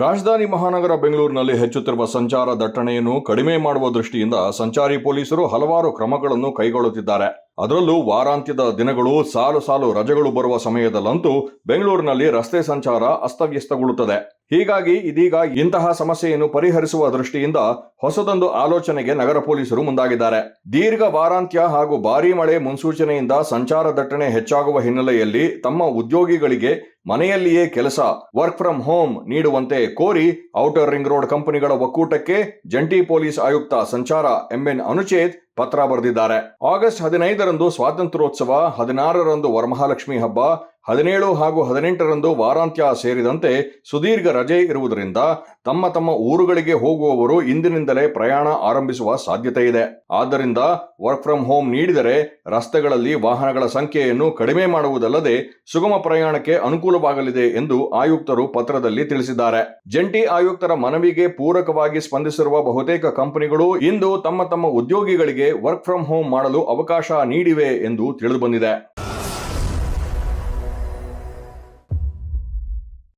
ರಾಜಧಾನಿ ಮಹಾನಗರ ಬೆಂಗಳೂರಿನಲ್ಲಿ ಹೆಚ್ಚುತ್ತಿರುವ ಸಂಚಾರ ದಟ್ಟಣೆಯನ್ನು ಕಡಿಮೆ ಮಾಡುವ ದೃಷ್ಟಿಯಿಂದ ಸಂಚಾರಿ ಪೊಲೀಸರು ಹಲವಾರು ಕ್ರಮಗಳನ್ನು ಕೈಗೊಳ್ಳುತ್ತಿದ್ದಾರೆ. ಅದರಲ್ಲೂ ವಾರಾಂತ್ಯದ ದಿನಗಳು, ಸಾಲು ಸಾಲು ರಜೆಗಳು ಬರುವ ಸಮಯದಲ್ಲಂತೂ ಬೆಂಗಳೂರಿನಲ್ಲಿ ರಸ್ತೆ ಸಂಚಾರ ಅಸ್ತವ್ಯಸ್ತಗೊಳ್ಳುತ್ತದೆ. ಹೀಗಾಗಿ ಇದೀಗ ಇಂತಹ ಸಮಸ್ಯೆಯನ್ನು ಪರಿಹರಿಸುವ ದೃಷ್ಟಿಯಿಂದ ಹೊಸದೊಂದು ಆಲೋಚನೆಗೆ ನಗರ ಪೊಲೀಸರು ಮುಂದಾಗಿದ್ದಾರೆ. ದೀರ್ಘ ವಾರಾಂತ್ಯ ಹಾಗೂ ಭಾರೀ ಮಳೆ ಮುನ್ಸೂಚನೆಯಿಂದ ಸಂಚಾರ ದಟ್ಟಣೆ ಹೆಚ್ಚಾಗುವ ಹಿನ್ನೆಲೆಯಲ್ಲಿ ತಮ್ಮ ಉದ್ಯೋಗಿಗಳಿಗೆ ಮನೆಯಲ್ಲಿಯೇ ಕೆಲಸ ವರ್ಕ್ ಫ್ರಮ್ ಹೋಮ್ ನೀಡುವಂತೆ ಕೋರಿ ಔಟರ್ ರಿಂಗ್ ರೋಡ್ ಕಂಪನಿಗಳ ಒಕ್ಕೂಟಕ್ಕೆ ಜಂಟಿ ಪೊಲೀಸ್ ಆಯುಕ್ತ ಸಂಚಾರ ಎಂಎನ್ ಅನುಚೇತ್ ಪತ್ರ ಬರೆದಿದ್ದಾರೆ. ಆಗಸ್ಟ್ ಹದಿನೈದರಂದು ಸ್ವಾತಂತ್ರ್ಯೋತ್ಸವ, ಹದಿನಾರರಂದು ವರಮಹಾಲಕ್ಷ್ಮಿ ಹಬ್ಬ, ಹದಿನೇಳು ಹಾಗೂ ಹದಿನೆಂಟರಂದು ವಾರಾಂತ್ಯ ಸೇರಿದಂತೆ ಸುದೀರ್ಘ ರಜೆ ಇರುವುದರಿಂದ ತಮ್ಮ ತಮ್ಮ ಊರುಗಳಿಗೆ ಹೋಗುವವರು ಇಂದಿನಿಂದಲೇ ಪ್ರಯಾಣ ಆರಂಭಿಸುವ ಸಾಧ್ಯತೆ ಇದೆ. ಆದ್ದರಿಂದ ವರ್ಕ್ ಫ್ರಮ್ ಹೋಮ್ ನೀಡಿದರೆ ರಸ್ತೆಗಳಲ್ಲಿ ವಾಹನಗಳ ಸಂಖ್ಯೆಯನ್ನು ಕಡಿಮೆ ಮಾಡುವುದಲ್ಲದೆ ಸುಗಮ ಪ್ರಯಾಣಕ್ಕೆ ಅನುಕೂಲವಾಗಲಿದೆ ಎಂದು ಆಯುಕ್ತರು ಪತ್ರದಲ್ಲಿ ತಿಳಿಸಿದ್ದಾರೆ. ಜಂಟಿ ಆಯುಕ್ತರ ಮನವಿಗೆ ಪೂರಕವಾಗಿ ಸ್ಪಂದಿಸಿರುವ ಬಹುತೇಕ ಕಂಪನಿಗಳು ಇಂದು ತಮ್ಮ ತಮ್ಮ ಉದ್ಯೋಗಿಗಳಿಗೆ ವರ್ಕ್ ಫ್ರಮ್ ಹೋಮ್ ಮಾಡಲು ಅವಕಾಶ ನೀಡಿವೆ ಎಂದು ತಿಳಿದುಬಂದಿದೆ